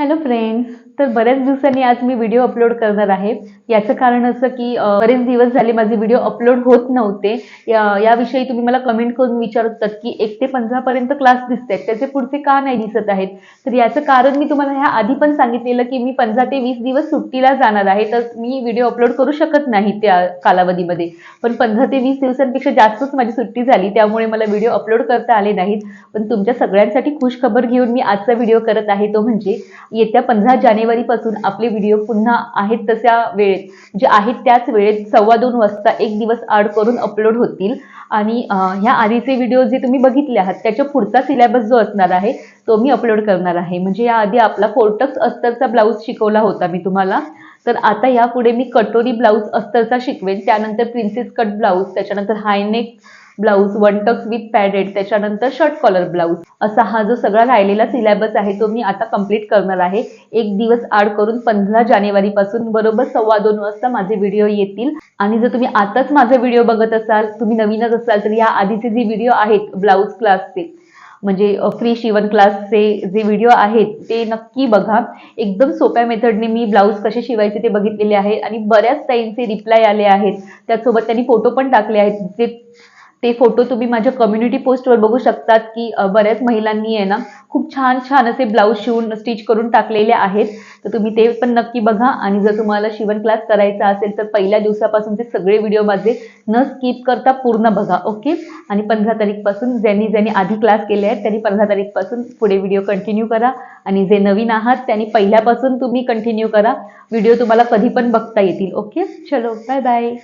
Hello friends तर बऱ्याच दिवसांनी आज मी व्हिडिओ अपलोड करणार आहे. याचं कारण असं की बरेच दिवस झाले माझे व्हिडिओ अपलोड होत नव्हते. या याविषयी तुम्ही मला कमेंट करून विचारतात की एक ते पंधरापर्यंत क्लास दिसत आहेत त्याचे पुढचे का नाही दिसत आहेत? तर याचं कारण मी तुम्हाला ह्या आधी पण सांगितलेलं की मी पंधरा ते वीस दिवस सुट्टीला जाणार आहे. तर मी व्हिडिओ अपलोड करू शकत नाही त्या कालावधीमध्ये. पण पंधरा ते वीस दिवसांपेक्षा जास्तच माझी सुट्टी झाली. त्यामुळे मला व्हिडिओ अपलोड करता आले नाहीत. पण तुमच्या सगळ्यांसाठी खुश खबर घेऊन मी आजचा व्हिडिओ करत आहे. तो म्हणजे येत्या पंधरा जानेवारीपासून आपले व्हिडिओ पुन्हा आहेत तशा वेळेत. जे आहेत त्याच वेळेत सव्वा दोन वाजता एक दिवस आड करून अपलोड होतील. आणि ह्या आधीचे व्हिडिओ जे तुम्ही बघितले आहात त्याच्या पुढचा सिलेबस जो असणार आहे तो मी अपलोड करणार आहे. म्हणजे याआधी आपला फोर्टक्स अस्तरचा ब्लाऊज शिकवला होता मी तुम्हाला. तर आता यापुढे मी कटोरी ब्लाऊज अस्तरचा शिकवेन. त्यानंतर प्रिन्सेस कट ब्लाऊज त्याच्यानंतर high neck blouse one tucks with padded त्याच्यानंतर शर्ट कॉलर ब्लाऊज असा हा जो सगळा राहिलेला सिलेबस आहे तो मी आता कंप्लीट करणार आहे. एक दिवस आड करून पंधरा जानेवारीपासून बरोबर सव्वा दोन वाजता माझे व्हिडिओ येतील. आणि जर तुम्ही आताच माझा व्हिडिओ बघत असाल तुम्ही नवीनच असाल तर या आधीचे जे व्हिडिओ आहेत ब्लाऊज क्लासचे म्हणजे फ्री शिवण क्लासचे जे व्हिडिओ आहेत ते नक्की बघा. एकदम सोप्या मेथडने मी ब्लाऊज कसे शिवायचे ते बघितलेले आहे. आणि बऱ्याच ताईंचे रिप्लाय आले आहेत. त्याचसोबत त्यांनी फोटो पण टाकले आहेत जे ते फोटो तुम्ही माझ्या कम्युनिटी पोस्टवर बघू शकतात की बऱ्याच महिलांनी आहे ना खूप छान छान असे ब्लाऊज शिवून स्टिच करून टाकलेले आहेत. तर तुम्ही ते पण नक्की बघा. आणि जर तुम्हाला शिवण क्लास करायचा असेल तर पहिल्या दिवसापासूनचे सगळे व्हिडिओ माझे न स्किप करता पूर्ण बघा ओके आणि पंधरा तारीखपासून ज्यांनी ज्यांनी आधी क्लास केले आहेत त्यांनी पंधरा तारीखपासून पुढे व्हिडिओ कंटिन्यू करा. आणि जे नवीन आहात त्यांनी पहिल्यापासून तुम्ही कंटिन्यू करा. व्हिडिओ तुम्हाला कधी पण बघता येतील ओके चलो बाय बाय